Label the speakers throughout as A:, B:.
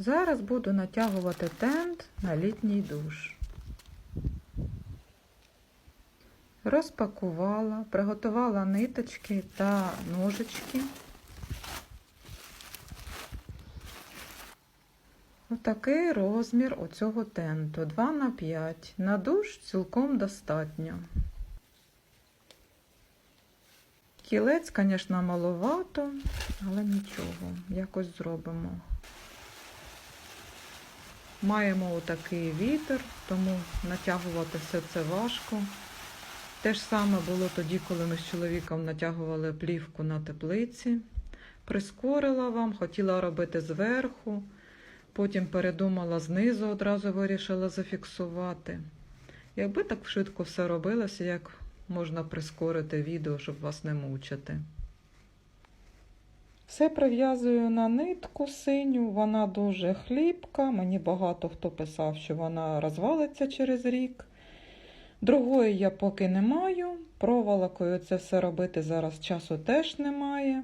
A: Зараз буду натягувати тент на літній душ. Розпакувала, приготувала ниточки та ножички. Отакий розмір оцього тенту 2 на 5. На душ цілком достатньо. Кілець, звісно, маловато, але нічого, якось зробимо. Маємо отакий вітер, тому натягувати все це важко. Те ж саме було тоді, коли ми з чоловіком натягували плівку на теплиці. Прискорила вам, хотіла робити зверху, потім передумала знизу, одразу вирішила зафіксувати. Якби так швидко все робилося, як можна прискорити відео, щоб вас не мучити. Все прив'язую на нитку синю, вона дуже хліпка. Мені багато хто писав, що вона розвалиться через рік. Другої я поки не маю. Проволокою це все робити зараз часу теж немає.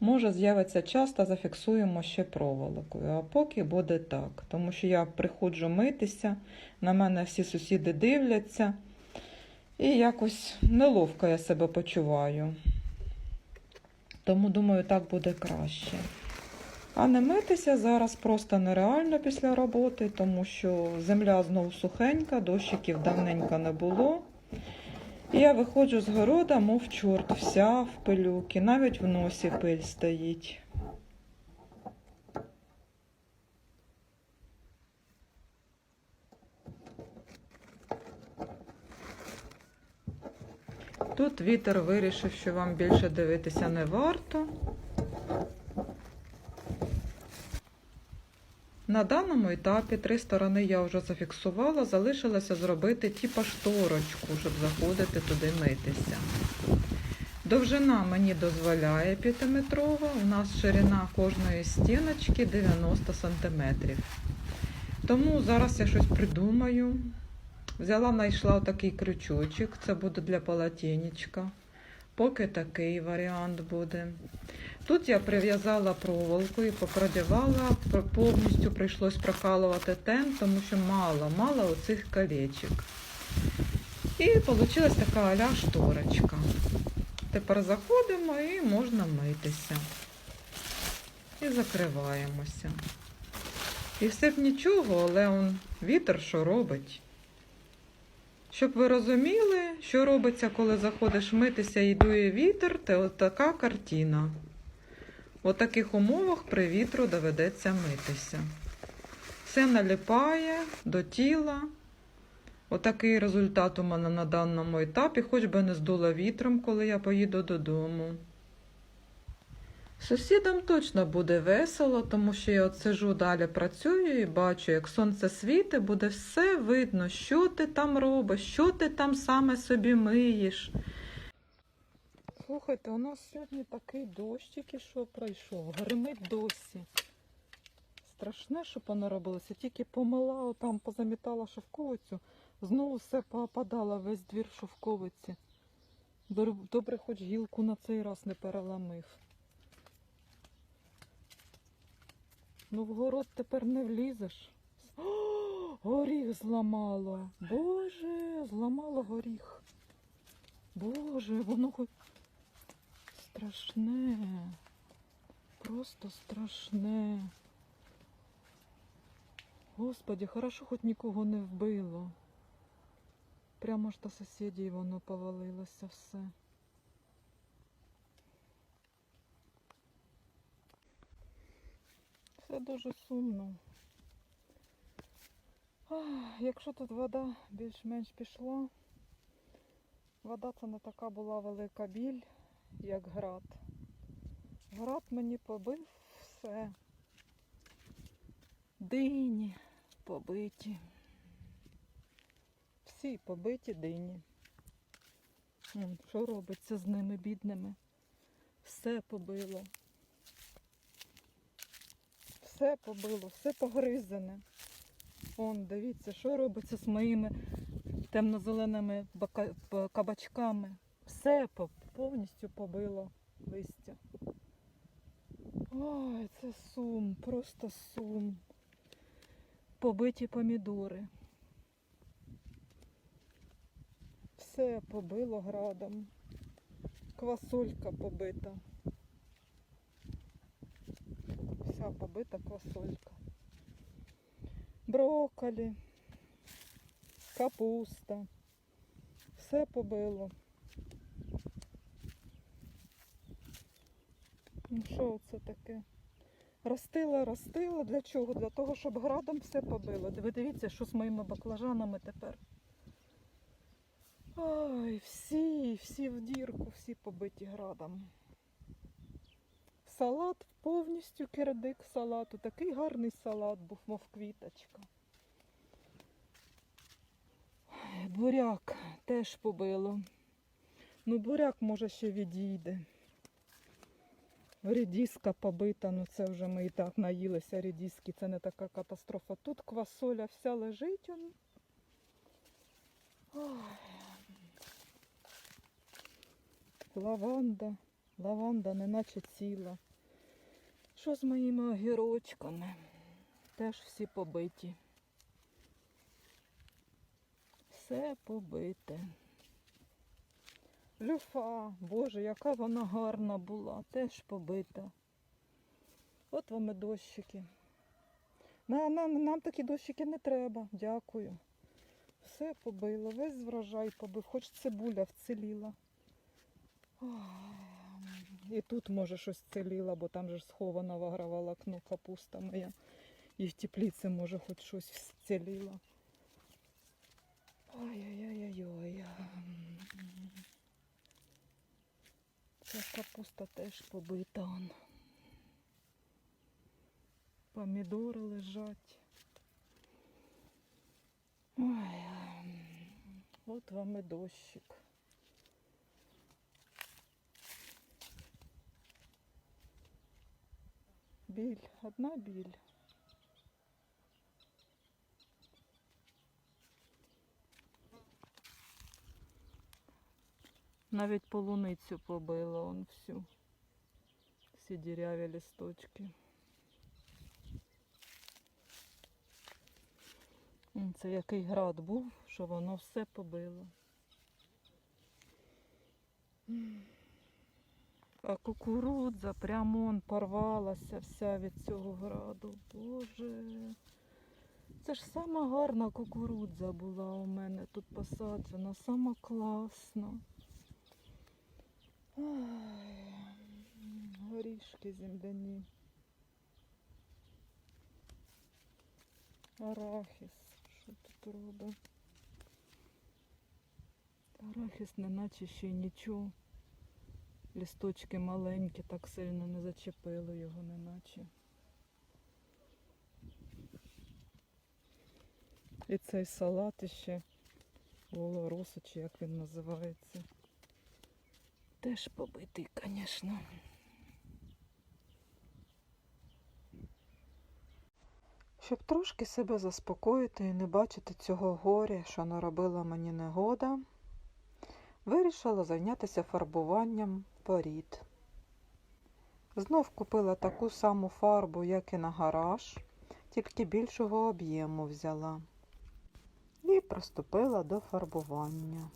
A: Може, з'явиться час та зафіксуємо ще проволокою. А поки буде так. Тому що я приходжу митися, на мене всі сусіди дивляться. І якось неловко я себе почуваю. Тому, думаю, так буде краще. А не митися зараз просто нереально після роботи, тому що земля знову сухенька, дощиків давненько не було. І я виходжу з города, мов чорт, вся в пилюки, навіть в носі пиль стоїть. Тут вітер вирішив, що вам більше дивитися не варто. На даному етапі три сторони я вже зафіксувала, залишилося зробити типа шторочку, щоб заходити туди митися. Довжина мені дозволяє 5-метрова, у нас ширина кожної стіночки 90 см. Тому зараз я щось придумаю. Взяла, знайшла такий крючочок, це буде для полотенечка. Поки такий варіант буде. Тут я прив'язала проволоку і попродівала, повністю прийшлось прокалувати тент, тому що мало, мало оцих колечок. І вийшла така аля шторочка. Тепер заходимо і можна митися. І закриваємося. І все б нічого, але он вітер що робить. Щоб ви розуміли, що робиться, коли заходиш митися і дує вітер, це отака картина. У таких умовах при вітру доведеться митися. Все наліпає до тіла. Отакий результат у мене на даному етапі, хоч би не здуло вітром, коли я поїду додому. Сусідам точно буде весело, тому що я от сижу далі працюю і бачу, як сонце світить, буде все видно, що ти там робиш, що ти там саме собі миєш. Слухайте, у нас сьогодні такий дощ тільки що пройшов, гримить досі. Страшне, що понаробилося, тільки помила, там позамітала шовковицю, знову все попадало, весь двір шовковиці. Добре, хоч гілку на цей раз не переламив. Ну, в город тепер не влізеш. О, горіх зламало. Боже, зламало горіх. Боже, воно хоч страшне. Просто страшне. Господи, хорошо хоч нікого не вбило. Прямо ж до сусідів воно повалилося все. Все дуже сумно. Якщо тут вода більш-менш пішла, вода це не така була велика біль, як град. Град мені побив все. Дині побиті. Всі побиті дині. Що робиться з ними бідними? Все побило. Все побило, все погризане. Вон, дивіться, що робиться з моїми темно-зеленими кабачками. Все повністю побило листя. Ой, це сум, просто сум. Побиті помідори. Все побило градом. Квасолька побита. Вся побита квасолька. Брокколі, капуста. Все побило. Ну що це таке? Ростила, ростила. Для чого? Для того, щоб градом все побило. Ви дивіться, що з моїми баклажанами тепер. Ой, всі, всі в дірку, всі побиті градом. Салат повністю кирдик салату. Такий гарний салат був, мов квіточка. Буряк теж побило. Ну, буряк може ще відійде. Рідіска побита, ну це вже ми і так наїлися рідіски, це не така катастрофа. Тут квасоля вся лежить. Ой. Лаванда, лаванда неначе ціла. Що з моїми огірочками? Теж всі побиті. Все побите. Люфа, боже, яка вона гарна була, теж побита. От вам і дощики. На, на, нам такі дощики не треба, дякую. Все побило, весь врожай побив, хоч цибуля вціліла. Ой, І тут, може, щось ціліла, бо там же схована в агроволокно капуста моя. І в тепліці, може, хоч щось вціліло. Ой-ой-ой-ой. Ця капуста теж побита. Помідори лежать. Ой, от вам і дощик. Біль, одна біль. Навіть полуницю побила он всю. Всі діряві листочки. Це який град був, що воно все побило. Кукурудза прямо он порвалася вся від цього граду. Боже. Це ж сама гарна кукурудза була у мене тут посаджена, сама класна. Ай, горішки земляні. Арахіс. Що тут робить? Арахіс неначе ще й нічого. Лісточки маленькі, так сильно не зачепили його, неначе. І цей салат іще волороса, чи як він називається. Теж побитий, звісно. Щоб трошки себе заспокоїти і не бачити цього горя, що наробила мені негода, вирішила зайнятися фарбуванням порід. Знов купила таку саму фарбу, як і на гараж, тільки більшого об'єму взяла. І приступила до фарбування.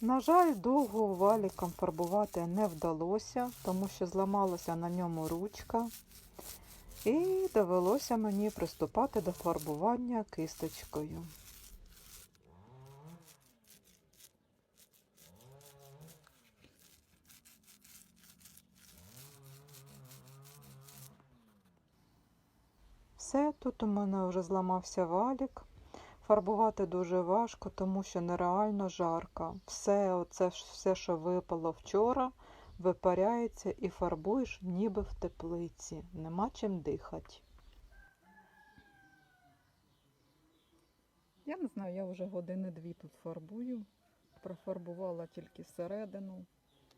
A: На жаль, довго валіком фарбувати не вдалося, тому що зламалася на ньому ручка. І довелося мені приступати до фарбування кисточкою. Все, тут у мене вже зламався валік. Фарбувати дуже важко, тому що нереально жарко. Все, оце, все, що випало вчора, випаряється і фарбуєш ніби в теплиці. Нема чим дихати. Я не знаю, я вже години дві тут фарбую. Профарбувала тільки середину.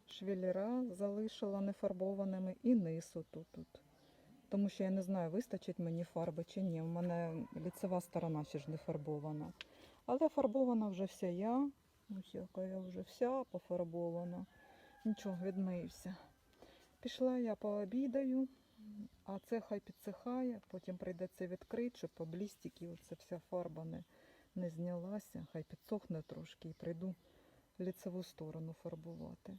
A: Швеліра залишила нефарбованими і низ отут. тут. Тому що я не знаю, вистачить мені фарби чи ні. У мене ліцева сторона ще ж не фарбована. Але фарбована вже вся я. Ось яка я вже вся пофарбована. Нічого, відмиюся. Пішла я пообідаю, а це хай підсихає, потім прийдеться відкрити, щоб по блістики оця вся фарба не, не знялася. Хай підсохне трошки і прийду ліцеву сторону фарбувати.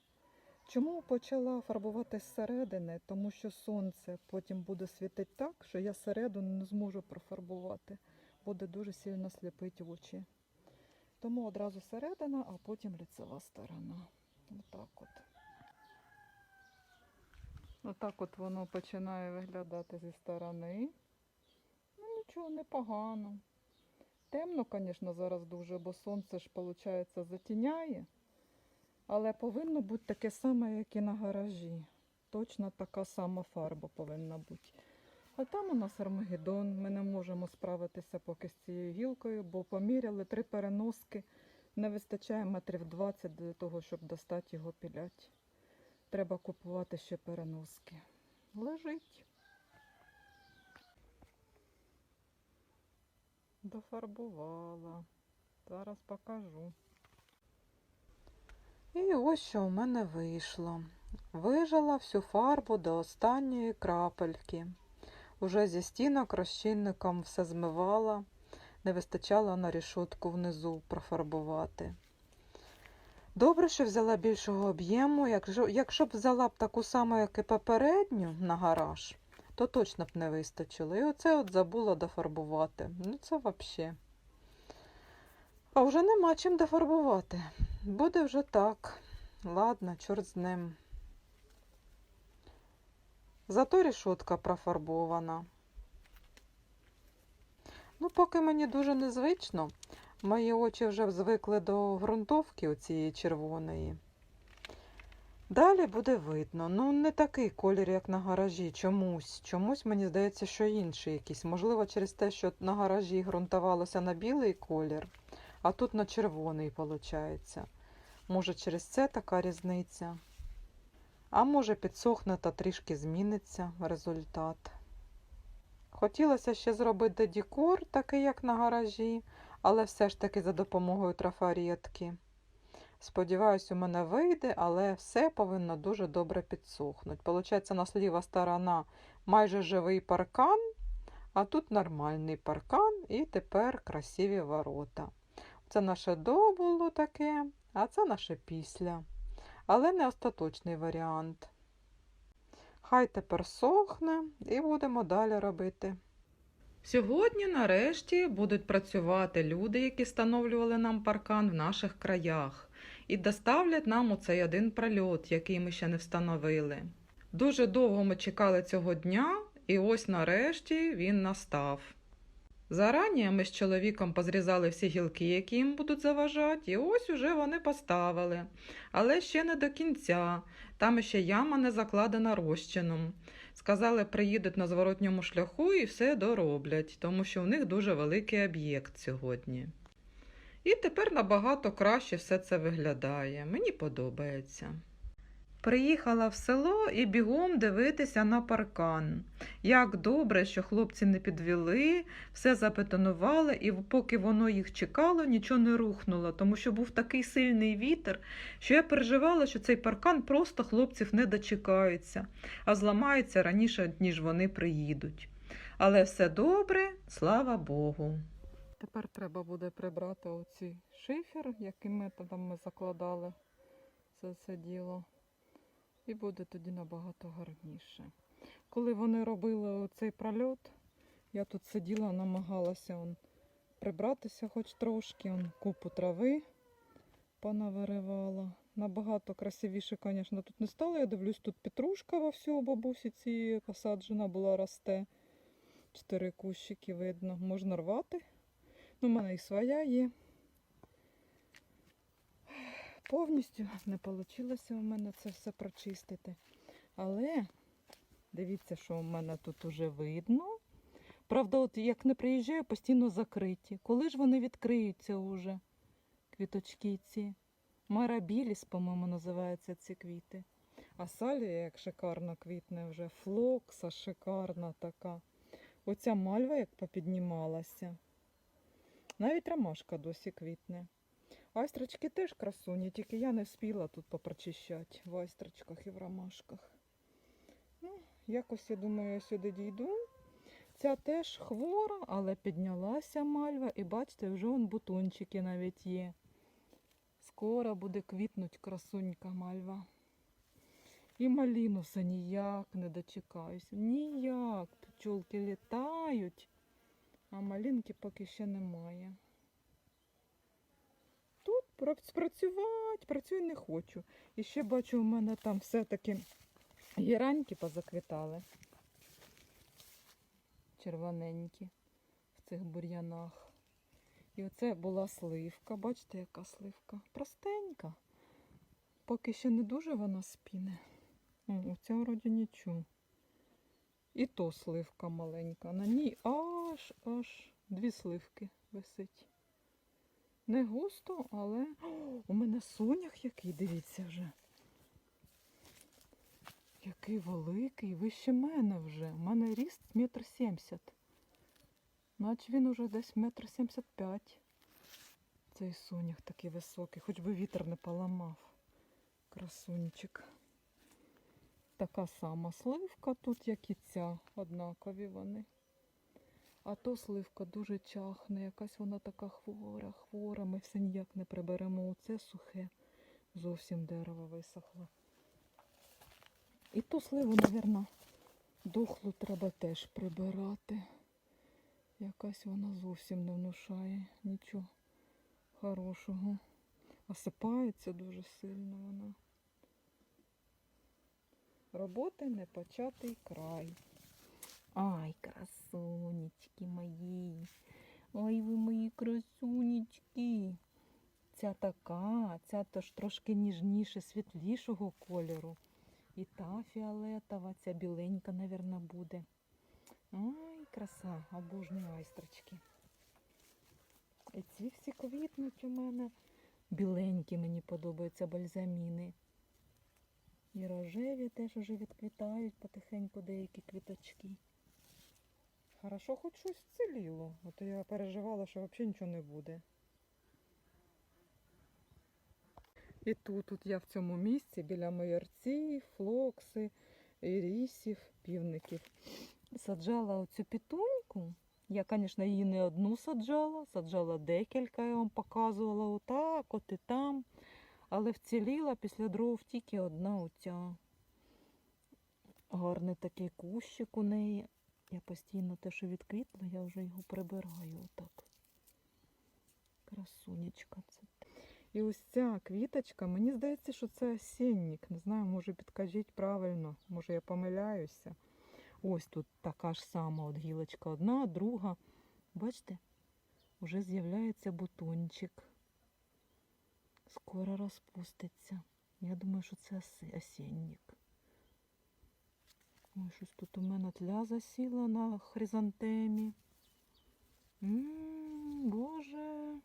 A: Чому почала фарбувати зсередини? Тому що сонце потім буде світити так, що я середину не зможу профарбувати. Буде дуже сильно сліпити очі. Тому одразу середина, а потім ліцева сторона. Отак от. Отак от воно починає виглядати зі сторони. Ну нічого, непогано. Темно, звісно, зараз дуже, бо сонце ж, виходить, затіняє. Але повинно бути таке саме, як і на гаражі. Точно така сама фарба повинна бути. А там у нас Армагеддон. Ми не можемо справитися поки з цією гілкою, бо поміряли три переноски. Не вистачає метрів 20 для того, щоб достати його пілять. Треба купувати ще переноски. Лежить. Дофарбувала. Зараз покажу. І ось що у мене вийшло. Вижала всю фарбу до останньої крапельки. Уже зі стінок розчинником все змивала, не вистачало на рішотку внизу профарбувати. Добре, що взяла більшого об'єму. Якщо, б взяла б таку саму, як і попередню на гараж, то точно б не вистачило. І оце от забула дофарбувати. Ну це взагалі. А вже нема чим дофарбувати. Буде вже так. Ладно, чорт з ним. Зато рішотка профарбована. Ну, поки мені дуже незвично. Мої очі вже звикли до ґрунтовки оцієї червоної. Далі буде видно. Ну, не такий колір, як на гаражі. Чомусь. Чомусь мені здається, що інший якийсь. Можливо, через те, що на гаражі ґрунтувалося на білий колір, а тут на червоний, виходить. Може, через це така різниця. А може, підсохне та трішки зміниться результат. Хотілося ще зробити декор, такий, як на гаражі, але все ж таки за допомогою трафаретки. Сподіваюсь, у мене вийде, але все повинно дуже добре підсохнути. Получається, у нас ліва сторона майже живий паркан, а тут нормальний паркан і тепер красиві ворота. Це наше до було таке, а це наше після. Але не остаточний варіант. Хай тепер сохне і будемо далі робити. Сьогодні, нарешті, будуть працювати люди, які встановлювали нам паркан в наших краях, і доставлять нам оцей один прольот, який ми ще не встановили. Дуже довго ми чекали цього дня, і ось нарешті він настав. Зарані ми з чоловіком позрізали всі гілки, які їм будуть заважати, і ось уже вони поставили. Але ще не до кінця. Там ще яма не закладена розчином. Сказали, приїдуть на зворотньому шляху і все дороблять, тому що в них дуже великий об'єкт сьогодні. І тепер набагато краще все це виглядає. Мені подобається. Приїхала в село і бігом дивитися на паркан. Як добре, що хлопці не підвели, все запетонували, і поки воно їх чекало, нічого не рухнуло, тому що був такий сильний вітер, що я переживала, що цей паркан просто хлопців не дочекається, а зламається раніше, ніж вони приїдуть. Але все добре, слава Богу. Тепер треба буде прибрати оці шифер, яким методом ми закладали це все діло. І буде тоді набагато гарніше. Коли вони робили оцей прольот, я тут сиділа, намагалася он, прибратися хоч трошки, он, купу трави понавиривала. Набагато красивіше, звісно, тут не стало. Я дивлюсь, тут петрушка во всю бабусі цієї посаджена була, росте. Чотири кущики видно. Можна рвати. Ну, у мене і своя є. Повністю не вийшло у мене це все прочистити. Але дивіться, що у мене тут уже видно. Правда, от як не приїжджаю, постійно закриті. Коли ж вони відкриються уже, квіточки ці? Марабіліс, по-моєму, називаються ці квіти. А салія, як шикарно квітне вже, флокса шикарна така. Оця мальва як попіднімалася. Навіть ромашка досі квітне. Айстрочки теж красуні, тільки я не вспіла тут попрочищати в айстрочках і в ромашках. Ну, якось, я думаю, я сюди дійду. Ця теж хвора, але піднялася мальва, і бачите, вже вон бутончики навіть є. Скоро буде квітнуть красунька мальва. І малінуса ніяк не дочекаюся. Ніяк. Пчолки літають, а малинки поки ще немає. Тут пра- працювати, працюю не хочу. І ще бачу, у мене там все-таки гіраньки позаквітали. Червоненькі в цих бур'янах. І оце була сливка. Бачите, яка сливка? Простенька. Поки ще не дуже вона спіне. О, оця вроді нічого. І то сливка маленька. На ній аж аж дві сливки висить. Не густо, але у мене сонях який, дивіться вже. Який великий, вище мене вже. У мене ріст метр сімдесят. Наче він уже десь метр сімдесят п'ять. Цей сонях такий високий, хоч би вітер не поламав. Красунчик. Така сама сливка тут, як і ця, однакові вони. А то сливка дуже чахне, якась вона така хвора, хвора. Ми все ніяк не приберемо. Оце сухе. Зовсім дерево висохло. І ту сливу, мабуть, дохлу треба теж прибирати. Якась вона зовсім не внушає нічого хорошого. Осипається дуже сильно вона. Роботи не початий край. Ай, красунечки мої. Ой, ви мої красунечки. Ця така, ця теж трошки ніжніше, світлішого кольору. І та фіолетова, ця біленька, мабуть, буде. Ай, краса, обожнюю айстрочки. І ці всі квітнуть у мене. Біленькі мені подобаються бальзаміни. І рожеві теж уже відквітають потихеньку деякі квіточки. Хорошо, хоч щось вціліло. То я переживала, що взагалі нічого не буде. І тут, тут я в цьому місці біля майорців, флокси, ірісів, півників. Саджала оцю пітуньку. Я, звісно, її не одну саджала, саджала декілька, я вам показувала отак, от і там. Але вціліла після дров тільки одна оця. Гарний такий кущик у неї. Я постійно те, що відквітло, я вже його прибираю отак. Красунечка це. І ось ця квіточка, мені здається, що це осінник. Не знаю, може підкажіть правильно, може я помиляюся. Ось тут така ж сама от гілочка одна, друга. Бачите, вже з'являється бутончик. Скоро розпуститься. Я думаю, що це осінник. Ой, щось тут у мене тля засіла на хризантемі. М, Боже,